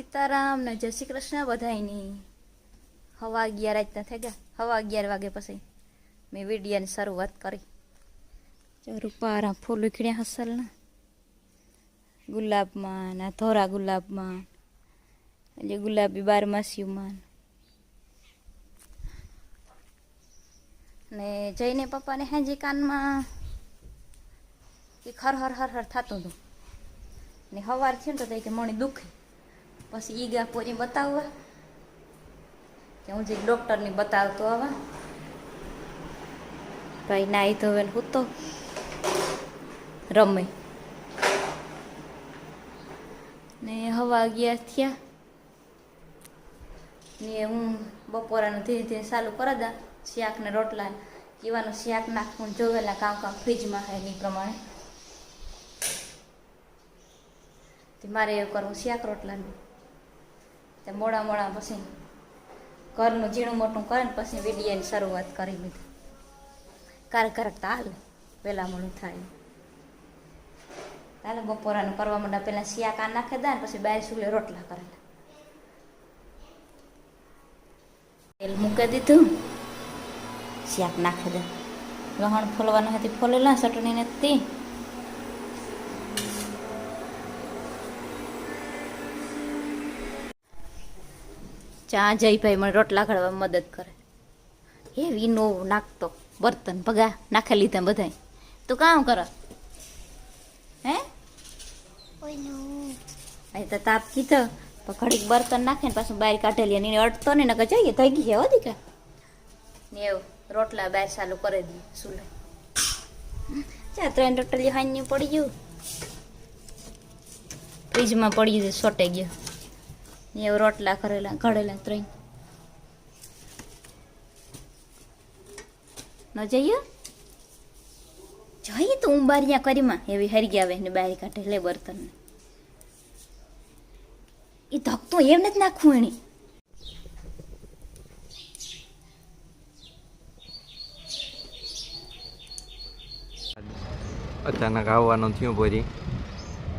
સીતારામ ને જય શ્રી કૃષ્ણ બધાયની. હવા અગિયાર આજના થઈ ગયા. હવા અગિયાર વાગે પછી મેં વિડીયાની શરૂઆત કરી. રૂપારા ફૂલ ઉખડ્યા હસલ ને ગુલાબમાં ના ધોરા ગુલાબમાં. એટલે ગુલાબી બારમાસીમાં ને જઈને પપ્પાને હેજી કાનમાં. એ ખર હર હર હર થતું હતું. ને હવાર થયું તો કે મણી દુખે. પછી ઈ ગયા પોરી બતાવવા. કે હું જે ડૉક્ટરની બતાવતો આવા. ભાઈ નાહી ધોવે ને હું રમે. ને હવા ગયા થયા. ને હું બપોરાનું ધીરે ધીરે ચાલુ કરા દા શિયાકને રોટલા. કીવાનું શાક નાખવું જોવેલા કામ કામ ફ્રીજમાં હે એ પ્રમાણે. મારે એવું કરવું શાક રોટલાનું. તે મોડા મોડા પછી ઘરનું ઝીણું મોટું કરે ને પછી વિડીયાની શરૂઆત કરી લીધી. કારક કારક તો હાલે મોડું થાય. તાલે બપોરાનું કરવા માંડા પહેલાં શિયા કાન નાખે દે ને પછી બાય સુલે રોટલા કરેલા તેલ મૂકી દીધું. શિયાક નાખી દે. લહણ ફોલવાનું હતી ફોલેલા ચટણીને નથી ચા જયભાઈ મને રોટલા ઘડવા મદદ કરે. એ વિનો નાખતો. બર્તન ભગા નાખી લીધા બધાય. તું કામ કરો. હે? અહીં તો તાપ કીધો. તો ઘડીક બર્તન નાખે ને પાછું બહાર કાઢેલી અને એને અડતો ને નકર જઈએ. થઈ ગઈ છે દીકા ને એવું રોટલા બહાર ચાલુ કરી દઈએ સુલે. ચા ત્રણ રોટલી હાની પડી ગયું. ફ્રીજમાં પડી ગયું સોટે ગયો. ને રોટલા કરેલા, ઘડેલા ત્રણ. ન જઈએ જઈએ તો ઉંબારિયા કરીમાં. એવી હરી આવે ને બહાર કાઢે, લે બર્તન એ ધકતું એમ નથી નાખવું એની અચાનક આવવાનું થયું પછી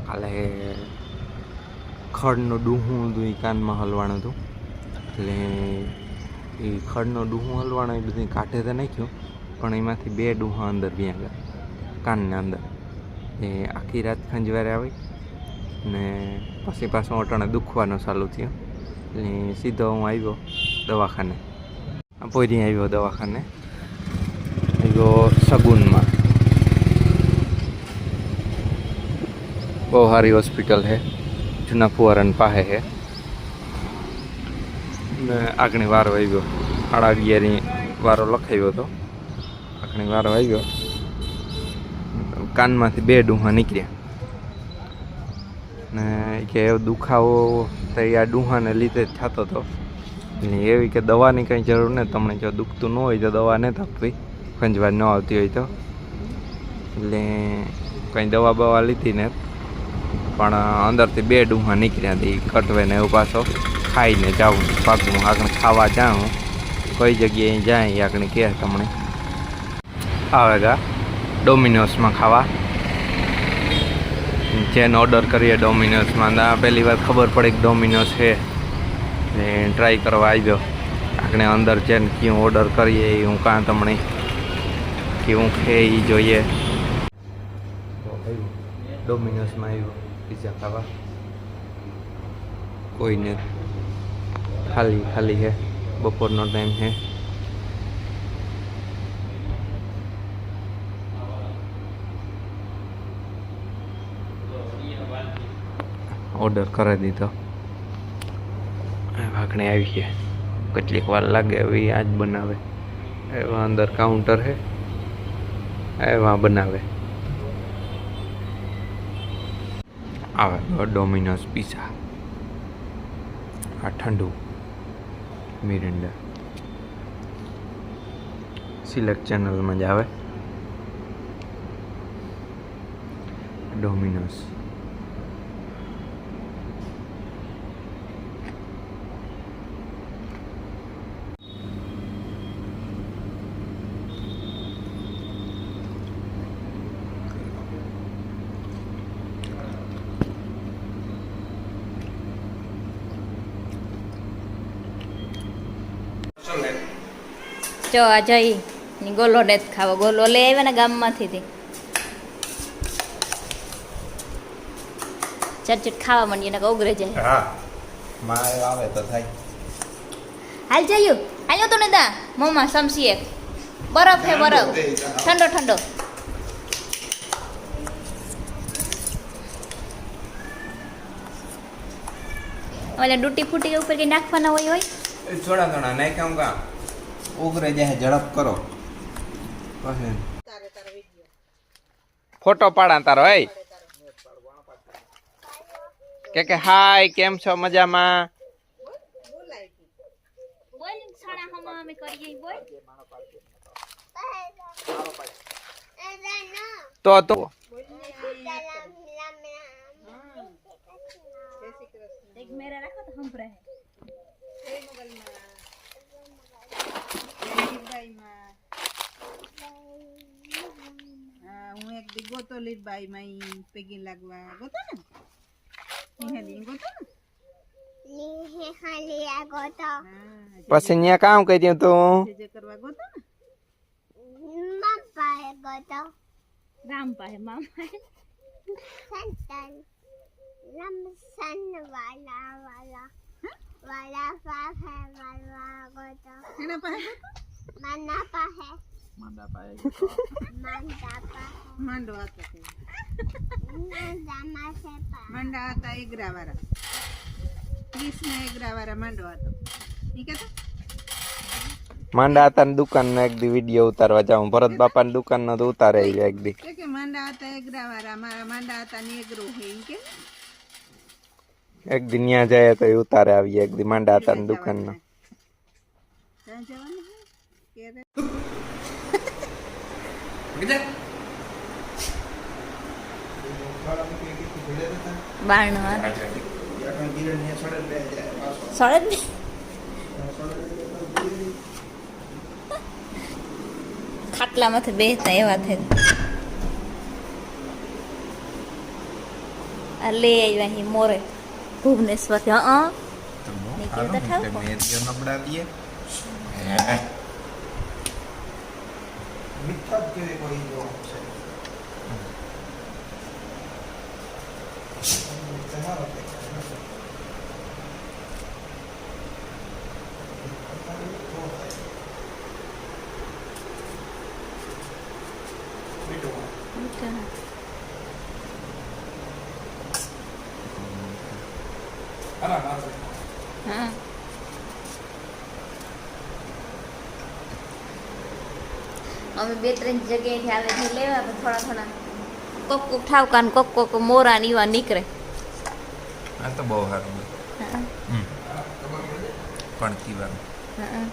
કાલે ખડનું ડૂહું હતું એ કાનમાં હલવાનું હતું. એટલે એ ખડનું ડૂહું હલવાનું એ બધું કાઢે તો નાખ્યું, પણ એમાંથી બે ડૂહા અંદર ગયા, કાનના અંદર. એ આખી રાત ખંજવારે આવી ને પછી પાછું અટાણે દુખવાનું ચાલુ થયું. એટલે સીધો હું આવ્યો દવાખાને. પોરી આવ્યો દવાખાને. આવ્યો સગુનમાં. બહુ સારી હોસ્પિટલ છે. જૂના ફુવારાની પાસે છે ને આગળ વારો આવ્યો. સાડા અગિયારની વારો લખાવ્યો હતો. આગળ વારો આવ્યો. કાનમાંથી બે ડૂહા નીકળ્યા. ને કે દુખાવો તો આ ડૂહાને લીધે જ થતો હતો. એટલે એવી કે દવાની કંઈ જરૂર નહીં તમને જો દુખતું ન હોય તો દવા નહીં આપવી. ખંજવાર ન આવતી હોય તો. એટલે કંઈ દવા બવા લીધી ને પણ અંદરથી બે ડૂહા નીકળ્યા હતી કટવે ને એવું પાછો ખાઈને જાઉં. પાકું આગળ ખાવા જાઉં. કઈ જગ્યાએ જાય એ આગળ કહે તમને. આવે ગા ડોમિનોસમાં ખાવા. જેનો ઓર્ડર કરીએ ડોમિનોસમાં પહેલી વાર ખબર પડી કે ડોમિનોસ છે. ને ટ્રાય કરવા આવ્યો. આપણે અંદર જેને ક્યું ઓર્ડર કરીએ એ હું કાં તમને કેવું છે એ જોઈએ. ડોમિનોસમાં આવ્યો પીઝા ખાવા કોઈને ખાલી ખાલી હે બપોરનો ટાઈમ છે ઓર્ડર કરી દીધો. વાઘણે આવી ગયા. કેટલીક વાર લાગે એવી આજ બનાવે. એવા અંદર કાઉન્ટર છે એવા બનાવે. આવે ડોમિનોઝ પીઝા આ ઠંડુ મિરિન્ડા સિલેક્ટ ચેનલમાં જ આવે. ડોમિનોઝ જો આ જઈ ની ગોલો ને જ ખાવો. ગોલો લઈ આવ્યા ને ગામમાંથી ચટચટ ખાવા માંડીએ ને ઉગરે જાય. હા. મારે આવે તો થાય. હાલ જયું હાલ્યો તો ને દા. મોમાં સમસી એક બરફ હે બરફ. ઠંડો ઠંડો ઓલા ડૂટી ફૂટી ઉપર કે નાખવાના હોય હોય? થોડા થોડા નાખ્યા કા ઉગરે જાય ઝડપ કરો. ફોટો પાડા તારો હે કે કે હાય કેમ છો? મજામાં? તો તો એક મેરા રાખો તો હમ હા, ગોતો લીધ બાઈ માં ઈ પેગી લાગવા ગોતો ને? નિહાલી ગોતો ને? હા, પછી અહીંયા કામ કર્યું તું. જે કરવા ગોતો ને? રામ પાસે મામા એના પાસે ગોતો? માંડો હતો તે. માંડા હતા એગરા વાળા ના એગરા વાળા માંડો હતો ઈ કેતો માંડા હતા દુકાન નો એક દી વીડિયો ઉતારવા જાઉં ભરત બાપા ની દુકાન નો તો ઉતારે એક દી કે કે માંડા હતા એગરા વાળા મારા માંડા હતા ને એગરો હે કે એક દી ન્યા જાય તો ઉતારે આવીએ એક દી માંડા હતા ની દુકાન નો જવાનું ને? ખાટલામાંથી બેસતા એવા થાય લે આવ્યા અહીં મોરે ભુવનેશ્વર હા. 밑답들이 보이고 대만원 아, 맞 아. 응. અમે બે ત્રણ જગ્યાએથી આવે છે લેવા પણ થોડા થોડા કોક કોક ઠાવકા ને કોક કોક મોરા ને એવા નીકળે. આ તો બહુ સારું. હા. પણ તીવાર હા.